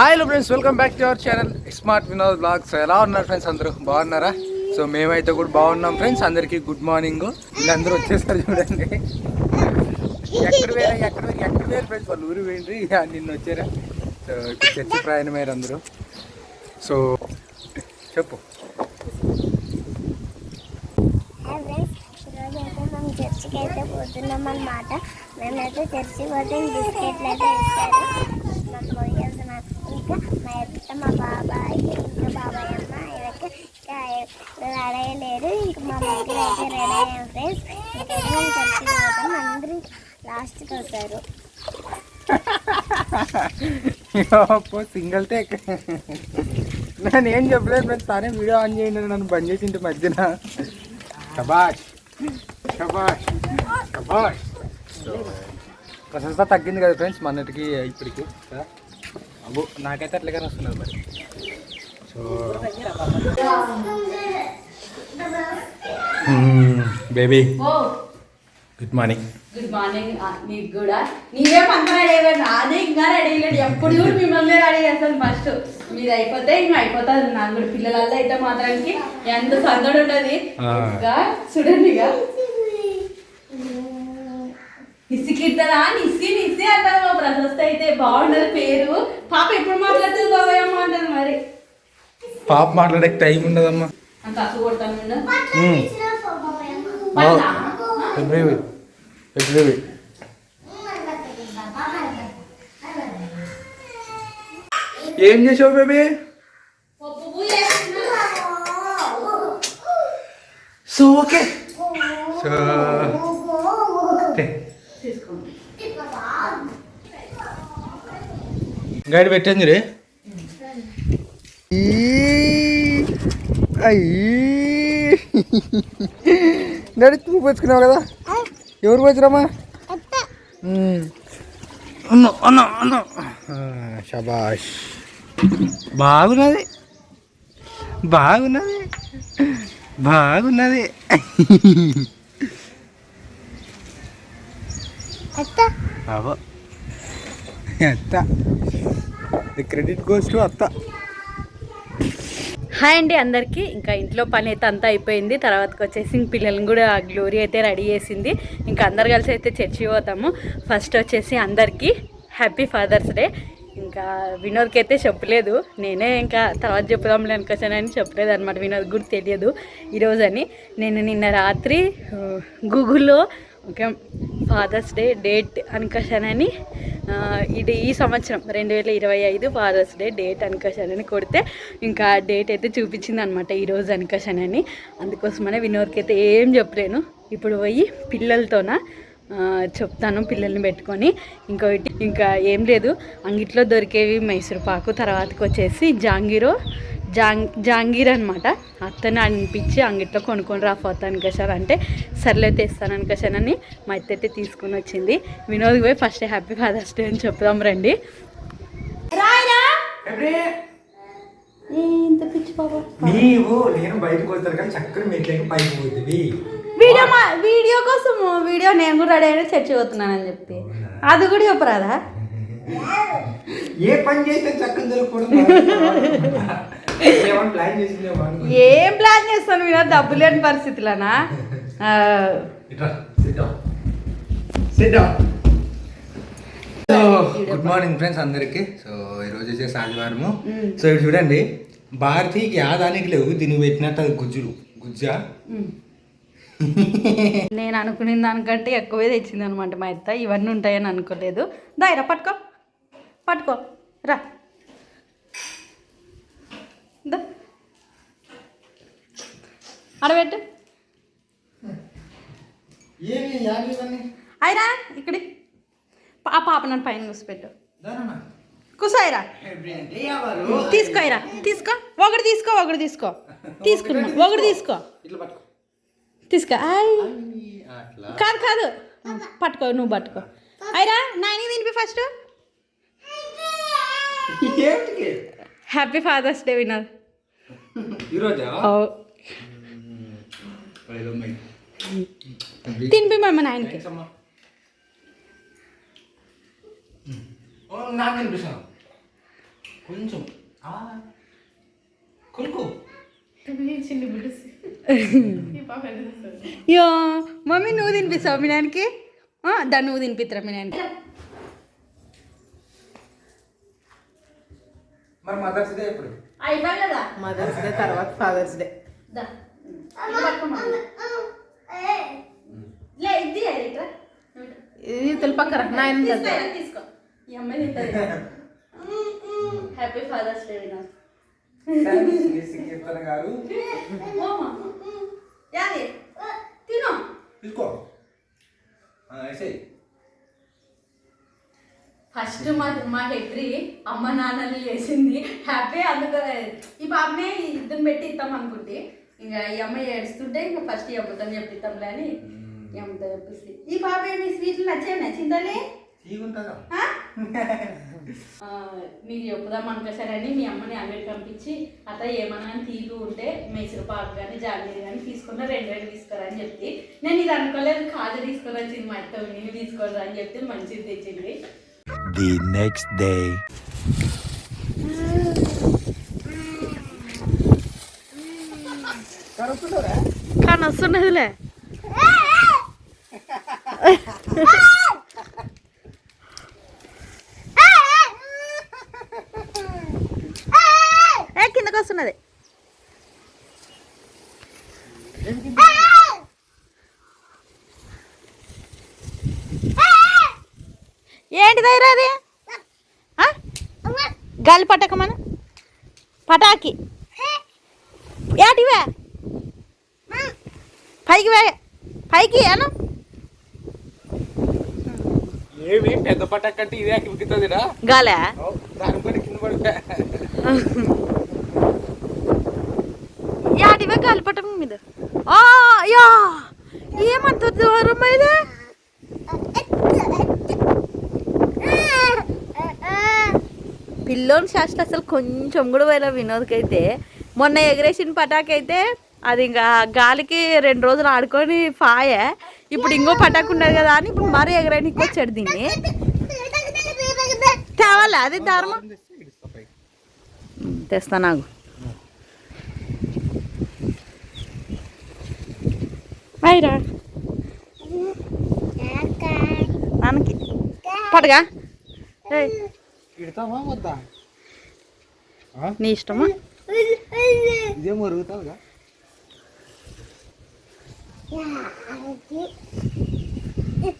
Hi hello friends welcome back to our channel smart Vinod blogs ఎలా ఉన్నారు friends అందరూ బాగున్నారా? సో మేమైతే కూడా బాగున్నాం ఫ్రెండ్స్ అందరికీ గుడ్ మార్నింగ్ వీళ్ళందరూ వచ్చేసారు చూడండి. ఎక్కడ వేరే ఎక్కడ వేరే ఎక్కడ వేరు ఫ్రెండ్స్ వాళ్ళు ఊరు వేయండి నిన్న వచ్చారా? సో ఇప్పుడు చర్చి ప్రయాణమయ్యారు అందరూ. సో చెప్పు. చర్చికి అయితే పోతున్నాం అనమాట మేమైతే చర్చికి పోతే బిస్కెట్లు అయితే ఇస్తారు మాకు మా యొక్క మా బాబాయ్ ఇంకా బాబాయ్ అమ్మ ఇవైతే ఇంకా ఇంకా మా ముగ్గురు అయితే రెడీ అయ్యాం ఫ్రెండ్స్ ఇంకైతే మేము అందరూ లాస్ట్కి వస్తారు సింగిల్ టేక్ నేను ఏం చెప్పలేదు ఫ్రెండ్స్ తానే వీడియో ఆన్ చేయండి నన్ను బంద్ చేసింటి మధ్యన. షబాష్ షబాష్ షబాష్ సో ప్రశంస తగ్గింది కదా ఫ్రెండ్స్ మొన్నటికి ఇప్పటికి. కదా? నాకైతే అట్లాగే వస్తున్నది మరి. So baby. Good morning good morning నీకు కూడా? నీవే పంత రెడీ అయ్యాడు నాదే ఇంకా రెడీ అయ్యాడు ఎప్పుడు మిమ్మల్ని రెడీ చేస్తాను ఫస్ట్ మీది అయిపోతే ఇంకా అయిపోతుంది నాకు కూడా పిల్లలల్లో అయితే మాత్రానికి ఎంత సందడి ఉండదు ఆ. నిస్సికిద్దరా నిస్సి నిస్సి అంటారు మా ప్రశస్త అయితే. బాగుండదు పేరు. పాప ఎప్పుడు మాట్లాడుతుంది బాబాయ్ అమ్మ అంటారు మరి. పాప మాట్లాడే టైం ఉండదమ్మా. ఏం చేసావు బేబీ. So okay. సో తీసుకోండి. గైడ్ పెట్టండి రే. అయ్యి. నడిచి నువ్వు పోచుకున్నావు కదా? ఎవరు పోచురామా అన్న అన్న అన్న. షబాష్ బాగున్నది. బాగున్నది. బాగున్నది. అత్త అవో అత్త ది క్రెడిట్ గోస్ టు అత్త. హాయ్ అండి అందరికీ. ఇంకా ఇంట్లో పని అయితే అంతా అయిపోయింది. తర్వాతకి వచ్చేసి ఇంక పిల్లల్ని కూడా గ్లోరీ అయితే రెడీ చేసింది. ఇంకా అందరు కలిసి అయితే చర్చి పోతాము. ఫస్ట్ వచ్చేసి అందరికీ హ్యాపీ ఫాదర్స్ డే. ఇంకా వినోద్కి అయితే చెప్పలేదు. నేనే ఇంకా తర్వాత చెప్పుదాంలే అనుకోసానని చెప్పలేదు అనమాట వినోద్ కూడా తెలియదు ఈరోజు అని నేను నిన్న రాత్రి గూగుల్లో ఓకే. ఫాదర్స్ డే డేట్ అనుకోసానని అని ఇది ఈ సంవత్సరం రెండు వేల ఇరవై ఐదు ఫాదర్స్ డే డేట్ అనుకోసానని కొడితే ఇంకా డేట్ అయితే చూపించింది అనమాట ఈరోజు అనుకోసానని. అందుకోసమనే వినోద్కి అయితే ఏం చెప్పలేను. ఇప్పుడు పోయి పిల్లలతోన చెప్తాను పిల్లల్ని పెట్టుకొని. ఇంకోటి ఇంకా ఏం లేదు. అంగిట్లో దొరికేవి మైసూర్ పాకు తర్వాతకి వచ్చేసి జాంగీరో జాంగ్ జాంగీర్ అనమాట అత్తని అనిపించి అంగిట్లో కొనుక్కొని రాపోతాను కసార్ అంటే సర్లే తెస్తాను అనుకోసానని మా అత్త అయితే తీసుకొని వచ్చింది. వినోద్ పోయి ఫస్ట్ హ్యాపీ ఫాదర్స్ డే అని చెప్దాం రండి. రాయరా? ఇంత పిచ్చి బాబా నీవు నేను బయటకు వస్తాను కానీ చక్కని మెట్లకి పైకి పోతుంది వీడియో మా వీడియో కోసం వీడియో నేను కూడా రెడీ అయినా చర్చి పోతున్నానని చెప్పి. అది కూడా చెప్పరాదా? ఏ పని చేస్తే చక్కని దొరకకూడదు ఏం ప్లాన్ చేస్తాను మీరు డబ్బు లేని పరిస్థితులనా? గుడ్ మార్నింగ్ ఫ్రెండ్స్ అందరికి. సో ఈరోజు వచ్చేసి ఆదివారము సో ఇప్పుడు చూడండి. భారతీకి యాదానికి లేవు. దీనికి పెట్టినట్టు అది గుజ్జులు. గుజ్జా? నేను అనుకునే దానికంటే ఎక్కువే తెచ్చింది అనమాట మా అత్త. ఇవన్నీ ఉంటాయని అనుకోలేదు. దాయిరా పట్టుకో. పట్టుకో. రా. దా. ఇవన్నీ అయిరా ఇక్కడి. ఆ పాప నన్ను పైన కూసిపెట్టు. కూసాయిరా యావారు? తీసుకో అయిరా తీసుకో. ఒకటి తీసుకో ఒకటి తీసుకో. తీసుకున్నా ఒకటి తీసుకో. ఇట్లా పట్టుకో. తీసుకో. కాదు కాదు. పట్టుకో నువ్వు పట్టుకో. అయిరా నాయన తినిపి ఫస్ట్. హ్యాపీ ఫాదర్స్ డే వినర్ తినిపి మమ్మ నాయనకి. నాకు వినిపిస్తాను కొంచెం. ఆ. కొనుక్కో? యో మమ్మీ నువ్వు తినిపిస్తావు మీ నాన్నకి ఆ, దా నువ్వు తినిపిస్తారా మీ నాన్నకి మరి మదర్స్ డే ఎప్పుడు? అయిపోయి కదా. మదర్స్ డే తర్వాత ఫాదర్స్ డే. దా. ఇది తెలిపక్కర నాయన తీసుకో ఈ అమ్మాయి తింటది happy father's day thanks, Keerthana గారు. తిను. తీసుకో. ఆ, వేసేయ్. ఫస్ట్ మా మా హెడ్రి అమ్మ నాన్నని లేచింది. హ్యాపీ అందుకు ఈ పాపనే ఇద్దరు పెట్టి ఇస్తాం అనుకుంటే. ఇంకా ఈ అమ్మాయి ఏడుస్తుంటే ఇంకా ఫస్ట్ ఈ అమ్మతో చెప్పిస్తాంలే అని అమ్మతో చెప్పిస్తే ఈ పాప ఏమి స్వీట్లు ఆ? ఆ, మీకు చెప్పుదాం అనుకోసారని మీ అమ్మని అంగడి పంపించి అత్త ఏమన్నా తీపి ఉంటే మైసూరు పాకు కానీ జాగీరి కానీ తీసుకున్న రెండు రెండు తీసుకురా అని చెప్తే. నేను ఇది అనుకోలేదు కాదు తీసుకొని వచ్చింది మా అత్త నేను తీసుకోరా అని చెప్తే మంచిది తెచ్చింది. the next day. കണസുണ്ട് ഇതിലേ ఏంటి దగ్గర అది? గాలి పట్టకమను? పటాకి. ఏటివే పైకి వే పైకి అను ఏమి? పెద్ద పట్టక కంటే ఇదే ఉక్కుతుందిరా గాలే? దాని పని కింద పడితే. యాటివే గాలిపటం మీద? ఆ యా! ఏమంత దూరం అయితే పిల్లోని శాస్త్ర అసలు కొంచెం కూడా పోయిన వినోద్కి అయితే మొన్న ఎగరేసిన పటాకి అయితే అది ఇంకా గాలికి రెండు రోజులు ఆడుకొని పాయే ఇప్పుడు ఇంకో పటాకు ఉన్నది కదా అని ఇప్పుడు మరీ ఎగరేనికి వచ్చాడు దీన్ని. తేవాలా? అది దారుణం తెస్తా నాకు నాన్నకి. పడగా ఏయ్, ఇడతావా వద్దా? నీ ఇష్టమా? ఇదే మరుగుతావుగా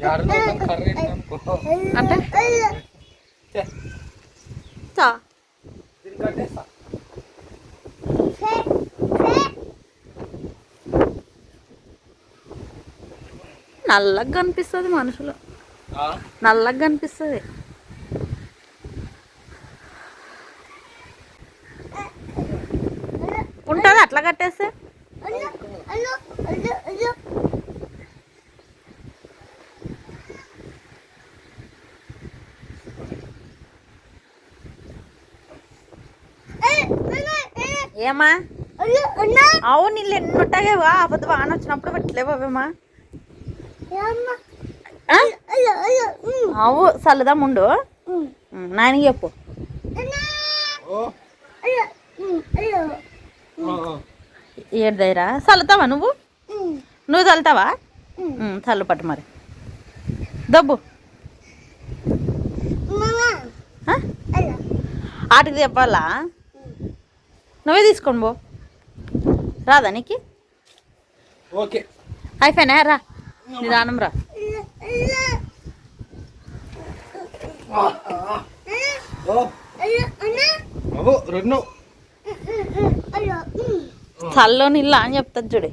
యాడలో కర్రీ అనుకో అంటే? నల్లగా కనిపిస్తుంది మనుషులు? నల్లగా కనిపిస్తుంది ఉంటుంది? అట్లా కట్టేస్తే? ఏమా? అవును నీళ్ళు ఎన్ని వా. అబద్ధం వాన వచ్చినప్పుడు పెట్టలేవు అవేమా? అవు చల్లదాం ఉండు. నాయనకి చెప్పు. ఏడు దగ్గర చల్లుతావా నువ్వు? నువ్వు చల్లుతావా? చల్లు పట్టు మరి. దబ్బు? ఆటికి చెప్పాలా? నువ్వే తీసుకొని పో. రాదా నీకు? ఓకే. అయిపోయినా? రా. నిదానం రా. రెండు. తల్లో నీళ్ళు అని చెప్తుంది చూడు.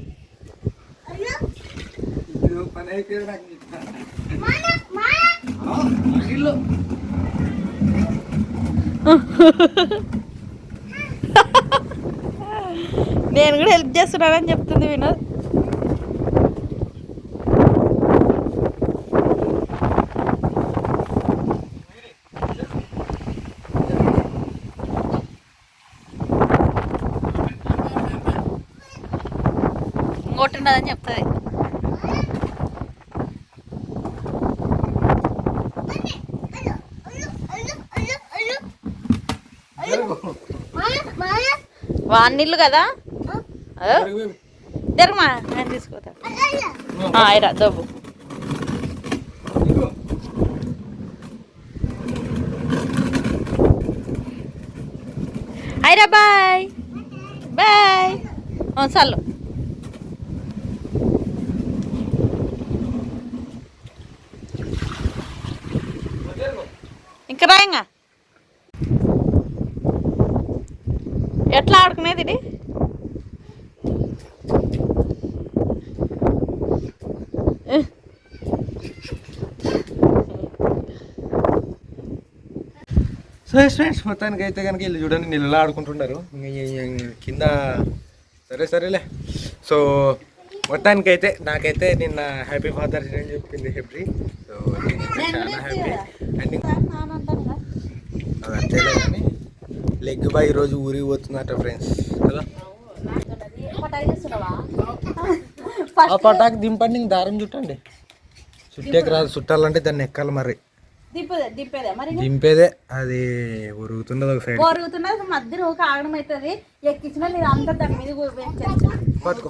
నేను కూడా హెల్ప్ చేస్తున్నానని చెప్తుంది వినోద్. ఇంకోటి చెప్తుంది వాన్నీళ్ళు కదా? జరగమా నేను తీసుకుపోతా అయిరా దబ్బు అయిరా బాయ్. బాయ్. చాలు ఇంకా ఎట్లా ఆడుకునేది ఇది. సో ఫ్రెండ్స్ మొత్తానికి అయితే కనుక వీళ్ళు చూడండి నీళ్ళు ఆడుకుంటున్నారు ఇంక ఈ- ఈ- కింద సరే సరేలే. సో మొత్తానికి అయితే నాకైతే నిన్న హ్యాపీ ఫాదర్స్ డే అని చెప్పింది హెబ్రి. సో చాలా హ్యాపీ. అండ్ అంతేలే కానీ లెగ్ బాయ్ ఈరోజు ఊరికి పోతుందట ఫ్రెండ్స్ కదా? ఆ పటాకు దింపండి దారం చుట్టండి. చుట్టేకి రాదు చుట్టాలంటే దాన్ని ఎక్కాలి మరి. దిప్పదే దిప్పేదే మరి దింపేదే. అది ఉరుగుతున్నది ఒక సైడ్ పొరుగుతున్నది మధ్యలో ఒక ఆగడం అవుతుంది ఎక్కించిన నేను అంతా దాని మీద పట్టుకో.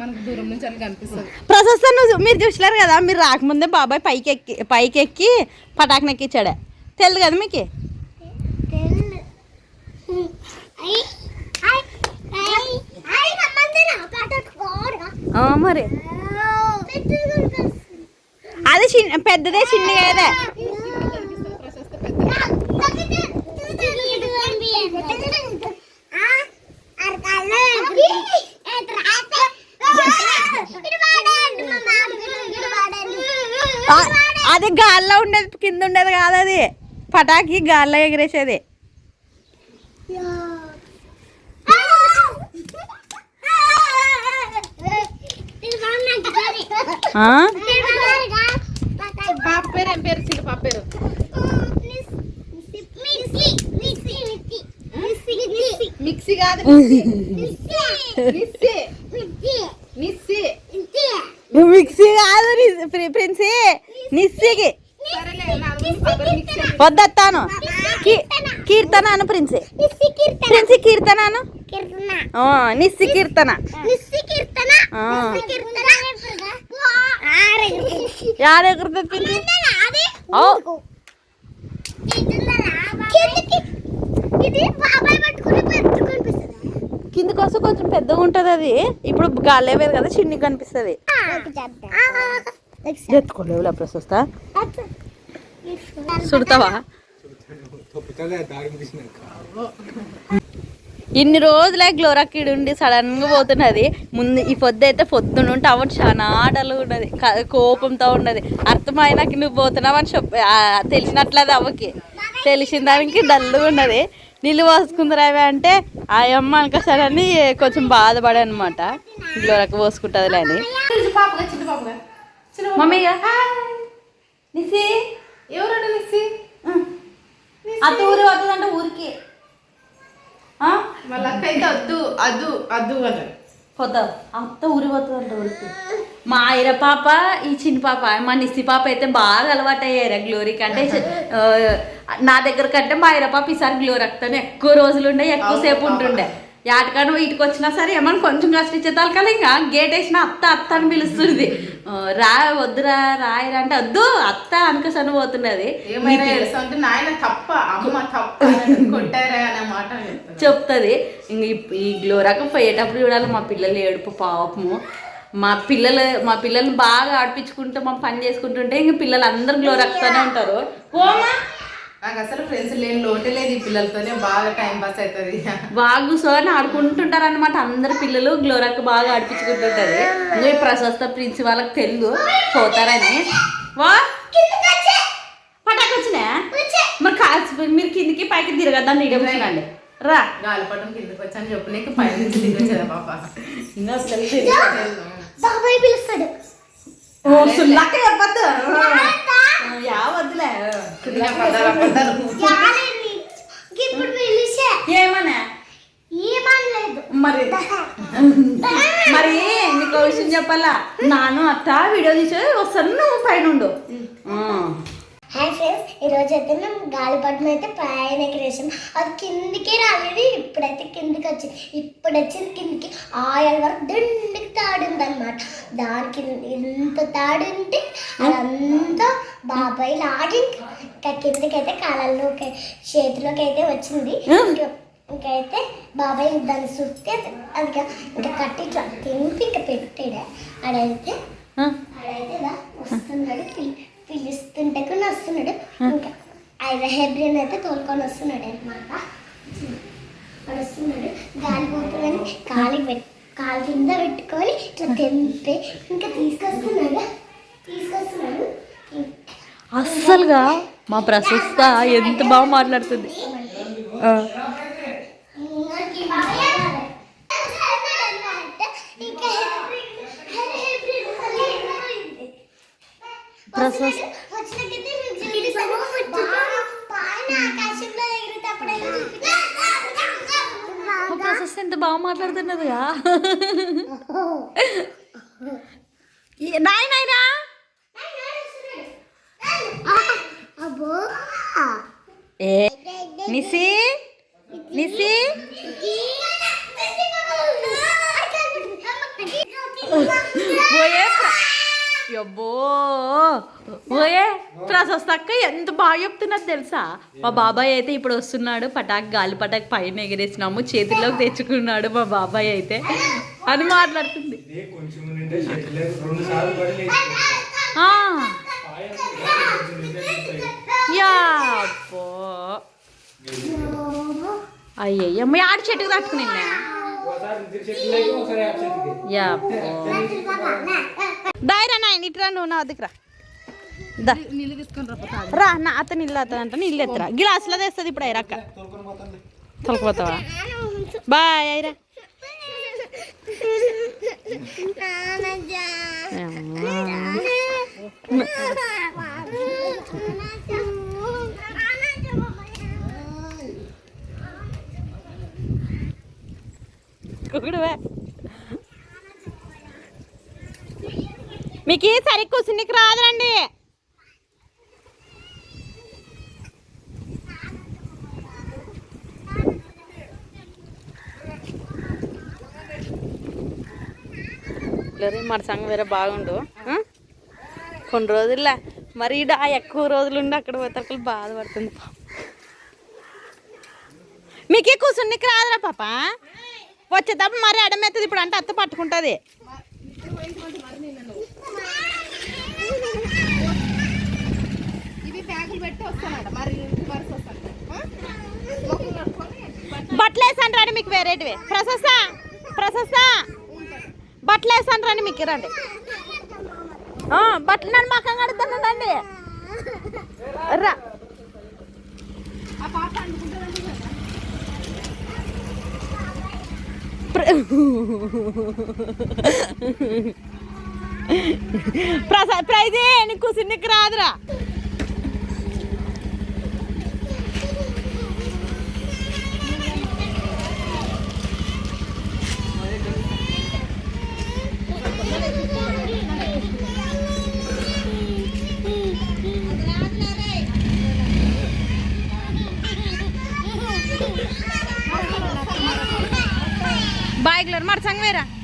మనకు దూరం నుంచి అని కనిపిస్తుంది. ప్రశస్త నువ్వు మీరు చూసలేరు కదా మీరు రాకముందే బాబాయ్ పైకి ఎక్కి పైకి ఎక్కి పటాకుని ఎక్కించాడే తెలియదు కదా మీకు? మరి. అది చిన్న పెద్దదే చిన్నగా కదా అది గాల్లో ఉండేది కింద ఉండేది కాదు అది. పటాకి గాల్లో ఎగిరేసేది. ఆ? ఏం పేరు? చిన్న పాప పేరు? మిక్సీ కాదు మిస్సీ మిస్సీ మిక్సీ. కాదు ప్రిన్సీ. నిస్సికి వద్దత్తాను. కీ- కీర్తన అను ప్రిన్సీ. ప్రిన్సీ కీర్తన అను? ఆ, నిస్సి కీర్తన. ఆ. యాడ ఎగురుతుంది? ప్రిన్సీ ఓ ఇది బాబాయ్ పట్టుకుని పెద్ద కనిపిస్తుంది. కిందికి వస్తే కొంచెం పెద్దగా ఉంటుంది అది. ఇప్పుడు గాలి వేది కదా చిన్నగా కనిపిస్తుంది. ఎత్తుకోలేవు ప్రశస్త. సుడతావా? ఇన్ని రోజులే గ్లోరాకిడ్ ఉండి సడన్గా పోతున్నది. ముందు ఈ పొద్దు అయితే పొద్దున ఉంటే అవ్వడు చాలా ఆటలు ఉన్నది. కోపంతో ఉన్నది. అర్థమైనాక నువ్వు పోతున్నావు అని చెప్ప తెలిసినట్లేదు అవ్వకి తెలిసిన దానికి డల్గా ఉన్నది. నీళ్ళు పోసుకుందరావే అంటే ఆ అమ్మ అనుకోసారని కొంచెం బాధపడే అనమాట గ్లోరాకి పోసుకుంటుంది అని. చిన్న పాపగా చిన్న పాపగా. చిన్న పాప. మమ్మీ నిసి ఎవరంటే మిస్సీ అత్త ఊరు వద్దంటే ఊరికి. వాళ్ళ అక్క అయితే వద్దు అద్దు అద్దు అన్నారు పోతావు అత్త ఊరి మా ఐర పాప ఈ చిన్న పాప మా నిస్సి పాప అయితే బాగా అలవాటు అయ్యారు గ్లోరీ కంటే ఆ, నా దగ్గర కంటే మా ఐర పాప ఈసారి గ్లోరీ అక్కనే ఎక్కువ రోజులు ఉండే ఎక్కువసేపు ఉంటుండే. యాటకాను వీటికి వచ్చినా సరే ఏమన్నా కొంచెం కష్టించే తలకాలి ఇంకా. గేట్ వేసిన అత్త అత్త అని పిలుస్తుంది. రా వద్దురా రాయరా అంటే వద్దు అత్త అనుకోసని పోతున్నది చెప్తుంది. ఇంక ఈ- ఈ గ్లోరాక పోయేటప్పుడు చూడాలి మా పిల్లలు ఏడుపు పాపము. మా పిల్లలు మా పిల్లల్ని బాగా ఆడిపించుకుంటూ మా పని చేసుకుంటుంటే ఇంక పిల్లలు అందరు గ్లోరాక్తూనే ఉంటారు. పోమా నాకు అసలు ఫ్రెండ్స్ లేని లోటే లేదు ఈ పిల్లలతోనే బాగా టైం పాస్ అవుతుంది బాగా కూర్చొని ఆడుకుంటుంటారు అనమాట అందరు పిల్లలు గ్లోరాక్ బాగా ఆడిపించుకుంటుంటది ఈ ప్రశస్త ప్రిన్స్ వాళ్ళకి తెలుగు పోతారని. వా! పటాకు వచ్చినా మరి కాల్చి మీరు కిందికి పైకి తిరగద్దాన్ని ఇడే కూర్చున్నాండి రా. గాలిపటం కిందకి వచ్చాను చెప్పు నీకు దిగి వచ్చేదా పాప? ఇంకా అసలు పిలుస్తాడు. చెప్పద్దు. ఇప్పుడు పిలిచే ఏమనలేదు మరి మరి నీకు విషయం చెప్పాలా నాను అత్త వీడియో తీసి వస్తాను నువ్వు పైన ఉండు ఆ. హాయ్ ఫ్రెండ్స్ ఈరోజు అయితే మేము గాలిపటం అయితే పైన ఎగిరేసాం. అది కిందికి రాలేదు ఇప్పుడైతే కిందికి వచ్చింది. ఇప్పుడు వచ్చింది కిందికి ఆయిల్ వరకు దండికి తాడింది అనమాట దానికి ఇంత తాడింటే అదంతా బాబాయ్ లాగి ఇంకా కిందికైతే కాలాల్లోకి చేతిలోకి అయితే వచ్చింది ఇంకా ఇంకైతే బాబాయ్ దాన్ని చుట్టి అది ఇంకా కట్టి ఇట్లా తింపి ఇంకా పెట్టాడు? ఆడైతే ఆడైతే ఇలా వస్తున్నాడు పిలి పిలుస్తుంటే కూడా వస్తున్నాడు ఇంకా ఆయన హెబ్రియన్ అయితే తోలుకొని వస్తున్నాడు అనమాట వాడు వస్తున్నాడు. గాలి పోతుందని కాలి పెట్ కాలు కింద పెట్టుకొని ఇట్లా తెంపి ఇంకా తీసుకొస్తున్నాడు. తీసుకొస్తున్నాడు. అస్సలుగా మా ప్రశస్త ఎంత బాగా మాట్లాడుతుంది. ప్రశస్త ఎంత బాగా మాట్లాడుతున్నదిగా నాయన నాయనా అబ్బో. ఏ నిసి నిసి ఓయే అబ్బో ఓయే ప్రశస్త అక్క ఎంత బాగా చెప్తున్నది తెలుసా? మా బాబాయ్ అయితే ఇప్పుడు వస్తున్నాడు పటాక్ గాలి పటాక్ పైన ఎగిరేసినాము చేతిలోకి తెచ్చుకున్నాడు మా బాబాయ్ అయితే. అని మాట్లాడుతుంది. యా అబ్బో. అయ్యయ్య మీ ఆడి చెట్టుకు తట్టుకుని యా అబ్బో. దాయిరా నాయన ఇట్రా నువ్వు నా వద్దకు రా. నా అతను ఇల్లు అతను అంటే ఎత్తరా. గిలాసులో తెస్తుంది ఇప్పుడు తొలకపోతావా బాయ్ ఐరా కుకుడువే మీకు సరి కూర్చునికి రాదురండి లేరే మన సంగం వేరే బాగుండు? కొన్ని రోజుల్లో మరి ఈడ ఎక్కువ రోజులు ఉండి అక్కడ పోతారు బాధపడుతుంది పాపం. మీకే కూర్చునికి రాదురా పాప వచ్చేటప్పుడు మరి అడమెత్తది ఇప్పుడు అంటే అత్త పట్టుకుంటుంది వస్తానట మరి వరుస వస్తాను బట్టలు వేసాను రండి మీకు వేరేటివి. ప్రశస్త ప్రశస్త. బట్టలు వేసాను రండి మీకు రండి బట్టలు నన్ను మక్కం కడుతున్నాను రండి రా. ప్రసా ప్రైజే నీకు సిన్నికి రాదురా. Marchan, mira.